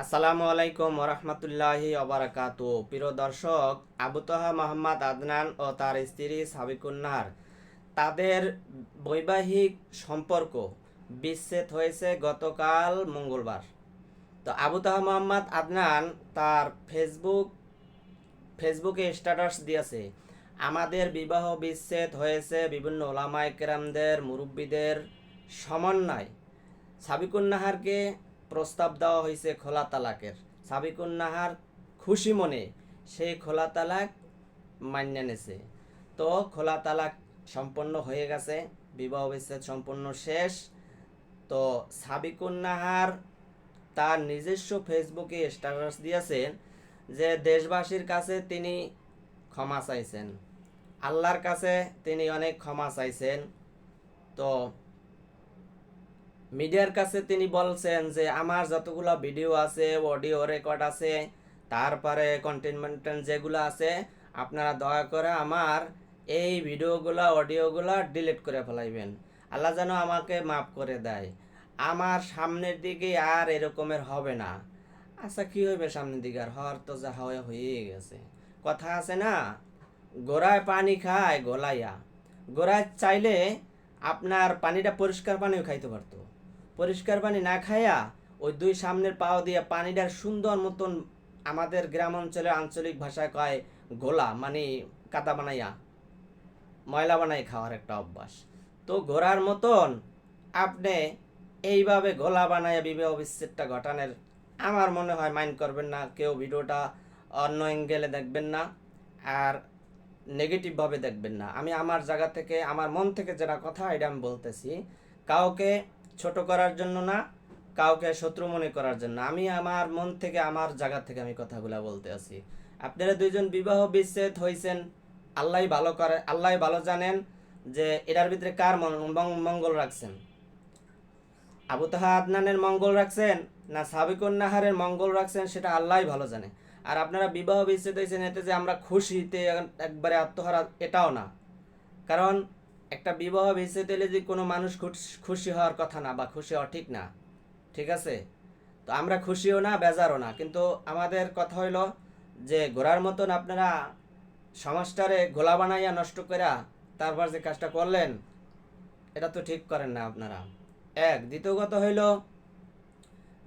আসসালামু আলাইকুম ওরহমতুল্লাহি অবরাকাত প্রিয় দর্শক, আবু তহা মোহাম্মদ আদনান ও তার স্ত্রী সাবিকুন্নাহার, তাদের বৈবাহিক সম্পর্ক বিচ্ছেদ হয়েছে গতকাল মঙ্গলবার। তো আবু তাহা মোহাম্মদ আদনান তার ফেসবুক, ফেসবুকে স্ট্যাটাস দিয়েছে, আমাদের বিবাহ বিচ্ছেদ হয়েছে বিভিন্ন ওলামায় কেরামদের, মুরব্বীদের সমন্বয়। সাবিকুন নাহারকে প্রস্তাব দেওয়া হয়েছে খোলা তালাকের। সাবিকুন নাহার খুশি মনে সেই খোলা তালাক মান্য নেছে। তো খোলা তালাক সম্পন্ন হয়ে গেছে, বিবাহ বিচ্ছেদ সম্পূর্ণ শেষ। তো সাবিকুন নাহার তার নিজস্ব ফেসবুকে স্ট্যাটাস দিয়েছেন যে দেশবাসীর কাছে তিনি ক্ষমা চাইছেন। আল্লাহর কাছে তিনি অনেক ক্ষমা চাইছেন। তো মিডিয়ার কাছে তিনি বলছেন যে, আমার যতগুলো ভিডিও আছে, অডিও রেকর্ড আছে, তারপরে কন্টেনমেন্ট যেগুলো আছে, আপনারা দয়া করে আমার এই ভিডিওগুলো, অডিওগুলো ডিলিট করে ফেলাইবেন। আল্লাহ যেন আমাকে মাফ করে দেয়। আমার সামনের দিকে আর এরকমের হবে না। আচ্ছা কি হবে সামনের দিকে? আর হওয়ার তো যা হয়ে হয়ে গেছে। কথা আছে না? গোড়ায় পানি খায়, গোলাইয়া। গোড়ায় চাইলে আপনার পানিটা পরিষ্কার পানিও খাইতে পারতো। পরিষ্কার পানি না খাইয়া ওই দুই সামনের পাও দিয়ে পানিটার সুন্দর মতন আমাদের গ্রাম অঞ্চলে আঞ্চলিক ভাষায় কয় গোলা মানে কাদা বানাইয়া, ময়লা বানাই খাওয়ার একটা অভ্যাস। তো ঘোরার মতন আপনি এইভাবে গোলা বানাইয়া বিবাহ বিচ্ছেদটা ঘটানোর আমার মনে হয় মাইন্ড করবেন না, কেউ ভিডিওটা অন্য অ্যাঙ্গেলে দেখবেন না আর নেগেটিভভাবে দেখবেন না। আমি আমার জায়গা থেকে, আমার মন থেকে যেটা কথা, এটা আমি বলতেছি, কাউকে ছোট করার জন্য না, কাউকে শত্রু মনে করার জন্য। আমি আমার মন থেকে, আমার জায়গা থেকে আমি কথাগুলো বলতে আছি। আপনারা দুইজন বিবাহ বিচ্ছেদ হয়েছেন আল্লাহ ভালো করে আল্লাহ ভালো জানেন যে এটার ভিতরে কার মঙ্গল রাখছেন? আবু তাহা আদনানের মঙ্গল রাখছেন না সাবিকুন নাহারের মঙ্গল রাখছেন, সেটা আল্লাহ ভালো জানে। আর আপনারা বিবাহ বিচ্ছেদ হয়েছেন এতে যে আমরা খুশিতে একবারে আত্মহারা, এটাও না। কারণ একটা বিবাহ বিচ্ছেদ হলে যে কোনো মানুষ খুশ- হওয়ার কথা না বা খুশি হওয়া ঠিক না। ঠিক আছে? তো আমরা খুশিও না, বেজারও না। কিন্তু আমাদের কথা হইল যে ঘোরার মতন আপনারা সমাজটারে গোলা বানাইয়া নষ্ট কইরা তারপর যে কাজটা করলেন, এটা তো ঠিক করেন না আপনারা। এক, দ্বিতীয় কথা হইল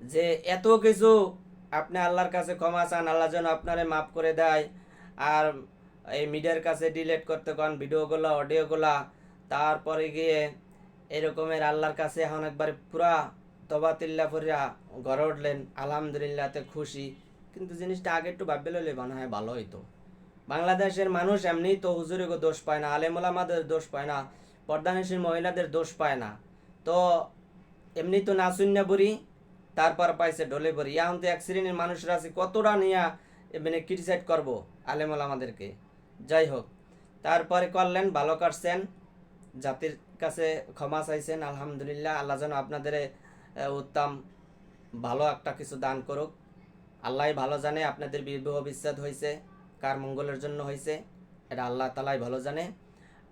যে এত কিছু আপনি আল্লাহর কাছে ক্ষমা চান, আল্লাহ যেন আপনারে মাফ করে দেয়। আর এই মিডিয়ার কাছে ডিলেট করতে কন, ভিডিওগুলো, অডিওগুলা তারপরে গিয়ে এরকমের আল্লাহর কাছে এখন একবার পুরা তবাতিল্লা ফরিয়া ঘরে উঠলেন। আলহামদুলিল্লাহতে খুশি। কিন্তু জিনিসটা আগে একটু ভাববে লইলে মনে হয় ভালো হইতো। বাংলাদেশের মানুষ এমনি তো হুজুরিকে দোষ পায় না আলেমুলামাদের দোষ পায় না পর্দানিসীর মহিলাদের দোষ পায় না। তো এমনি তো না শূন্য বুড়ি, তারপর পাইছে ডলে বুড়ি। এখন তো এক শ্রেণির মানুষরা আছে, কতটা নিয়ে মানে ক্রিটিসাইড করব আলেমুল আমাদেরকে যাই হোক, তারপরে করলেন, ভালো করছেন। জাতির কাছে ক্ষমা চাইছেন, আলহামদুলিল্লাহ, আল্লাহ যেন আপনাদের উত্তম, ভালো একটা কিছু দান করুক। আল্লাহ ভালো জানে আপনাদের বিবাহ বিচ্ছেদ হয়েছে কার মঙ্গলের জন্য হয়েছে এটা আল্লাহ তালাই ভালো জানে।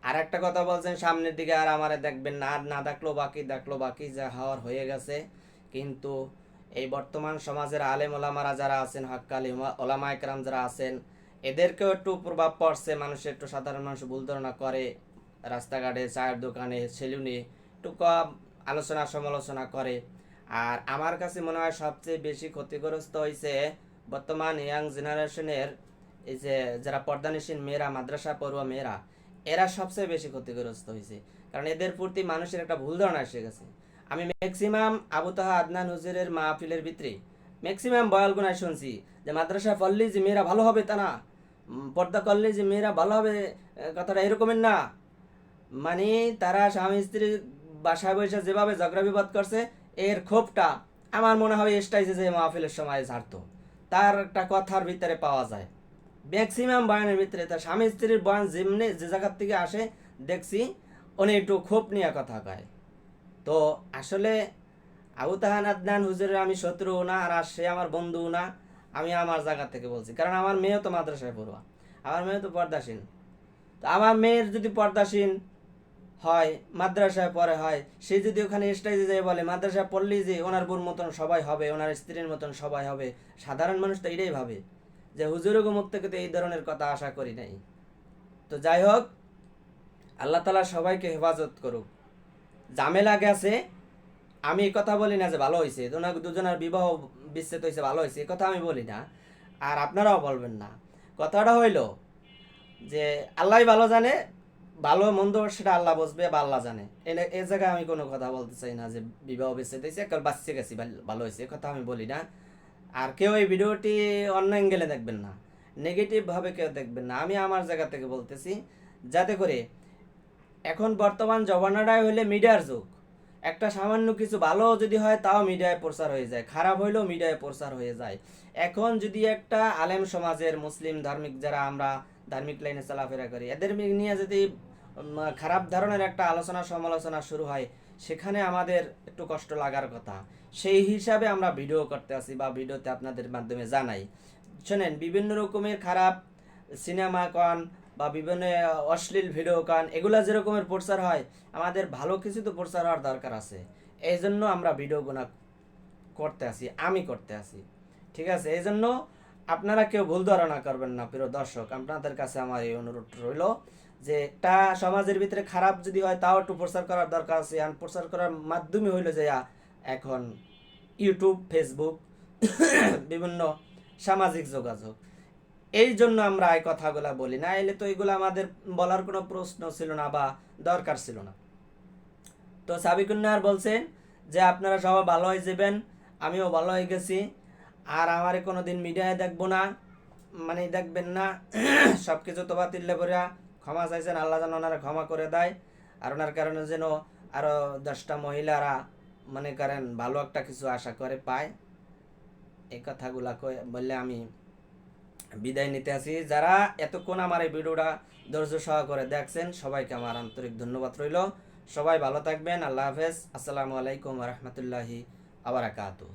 আর একটা কথা বলছেন সামনের দিকে, আর আমারে দেখবেন না না দেখল বাকি দেখল বাকি, যা হওয়ার হয়ে গেছে। কিন্তু এই বর্তমান সমাজের আলেম ওলামারা যারা আছেন, হাক্কালি ওলামা একরাম যারা আছেন, এদেরকেও একটু প্রভাব পড়ছে, মানুষের একটু সাধারণ মানুষ ভুল ধারণা করে। রাস্তাঘাটে, চায়ের দোকানে, সেলুনে একটু কম আলোচনা সমালোচনা করে। আর আমার কাছে মনে হয় সবচেয়ে বেশি ক্ষতিগ্রস্ত হয়েছে বর্তমান ইয়াং জেনারেশনের এই যে, যারা পর্দানিসীন মেয়েরা, মাদ্রাসা পড়ুয়া মেয়েরা, এরা সবচেয়ে বেশি ক্ষতিগ্রস্ত হয়েছে কারণ এদের প্রতি মানুষের একটা ভুল ধারণা এসে গেছে। আমি ম্যাক্সিমাম আবু তাহা আদনান হুজুরের মাহফিলের ভিতরে ম্যাক্সিমাম বয়ালগুনায় শুনছি যে, মাদ্রাসা পড়লেই যে মেয়েরা ভালো হবে তা না পর্দা করলে যে মেয়েরা ভালো হবে কথাটা এরকমের না। মানে তারা স্বামী স্ত্রী বাসায় বসে যেভাবে ঝগড়া বিবাদ করছে, এর ক্ষোভটা আমার মনে হয় এসটাইছে যে মাহফিলের সময় ছাড়তো তার একটা কথার ভিতরে পাওয়া যায়। ম্যাক্সিমাম বয়ানের ভিতরে তার স্বামী স্ত্রীর বয়ান যেমনি যে জায়গার থেকে আসে, দেখছি উনি একটু ক্ষোভ নিয়ে কথা কয়। তো আসলে আবু তাহান আদনান হুজুরের আমি শত্রু না, আর সে আমার বন্ধু না, আমি আমার জায়গা থেকে বলছি। কারণ আমার মেয়েও তো মাদ্রাসায় পড়ুয়া। আমার মেয়ে তো পর্দাসীন তো আমার মেয়ের যদি পর্দাসীন হয়, মাদ্রাসায় পড়ে হয়। সে যদি ওখানে স্টেজে যায় বলে, মাদ্রাসায় পড়লেই যে ওনার বোন মতন সবাই হবে, ওনার স্ত্রীর মতন সবাই হবে। সাধারণ মানুষ তো এটাই ভাবে, যে হুজুরের মুখ থেকে তো এই ধরনের কথা আশা করি নাই। তো যাই হোক, আল্লাহ তালা সবাইকে হেফাজত করুক। ঝামেলা গেছে, আমি কথা বলি না যে ভালো হয়েছে ওনার দুজনের বিবাহ বিচ্ছেদ হয়েছে ভালো হয়েছে কথা আমি বলি না। আর আপনারাও বলবেন না। কথাটা হইল যে আল্লাহ ভালো জানে ভালো মন্দ সেটা আল্লাহ বসবে বা আল্লাহ জানে। এ জায়গায় আমি কোনো কথা বলতে চাই না যে বিবাহ বিচ্ছেদ হয়েছে, একবার বাচ্চা গেছি, ভালো হয়েছে কথা আমি বলি না। আর কেউ এই ভিডিওটি অন্য অ্যাঙ্গেলে দেখবেন না নেগেটিভভাবে কেউ দেখবেন না। আমি আমার জায়গা থেকে বলতেছি, যাতে করে এখন বর্তমান জমানাটাই হইলে মিডিয়ার যুগ। একটা সামান্য কিছু ভালো যদি হয়, তাও মিডিয়ায় প্রচার হয়ে যায়। খারাপ হইলেও মিডিয়ায় প্রচার হয়ে যায়। এখন যদি একটা আলেম সমাজের, মুসলিম ধার্মিক যারা আমরা ধার্মিক লাইনে চলাফেরা করি, এদের নিয়ে যদি খারাপ ধরনের একটা আলোচনা সমালোচনা শুরু হয়। সেখানে আমাদের একটু কষ্ট লাগার কথা। সেই হিসাবে আমরা ভিডিও করতে আসি বা ভিডিওতে আপনাদের মাধ্যমে জানাই। শোনেন, বিভিন্ন রকমের খারাপ সিনেমা কন বা বিভিন্ন অশ্লীল ভিডিও কান, এগুলা যেরকমের প্রচার হয়, আমাদের ভালো কিছু তো প্রচার হওয়ার দরকার আছে। এই জন্য আমরা ভিডিওগুলো করতে আসি আমি করতে আসি ঠিক আছে? এই জন্য আপনারা কেউ ভুল ধারণা করবেন না, প্রিয় দর্শক। আপনাদের কাছে আমার এই অনুরোধ রইল। যে একটা সমাজের ভিতরে খারাপ যদি হয়, তাও একটু প্রচার করার দরকার আছে। আর প্রচার করার মাধ্যমে হইল যে এখন ইউটিউব ফেসবুক বিভিন্ন সামাজিক যোগাযোগ। এই জন্য আমরা এই কথাগুলা বলি। না, এলে তো এগুলো আমাদের বলার কোনো প্রশ্ন ছিল না বা দরকার ছিল না। তো সাবিকুন্নার বলছেন যে, আপনারা সবাই ভালো হয়ে যাবেন, আমিও ভালো হয়ে গেছি। আর আমারে কোনো দিন মিডিয়ায় দেখব না। মানে দেখবেন না সব কিছু তো বাতিল করে ক্ষমা চাইছেন, আল্লাহ যেন ওনারা ক্ষমা করে দেয়। আর ওনার কারণে যেন আরও দশটা মহিলারা মনে করেন ভালো একটা কিছু আশা করে পায়। এই কথাগুলা বললে আমি বিদায় নিতে আসি। যারা এতক্ষণ আমার এই ভিডিওটা ধৈর্য সহকারে দেখছেন, সবাইকে আমার আন্তরিক ধন্যবাদ রইল। সবাই ভালো থাকবেন, আল্লাহ হাফেজ। আসসালামু আলাইকুম রহমতুল্লাহি আবরাকাতু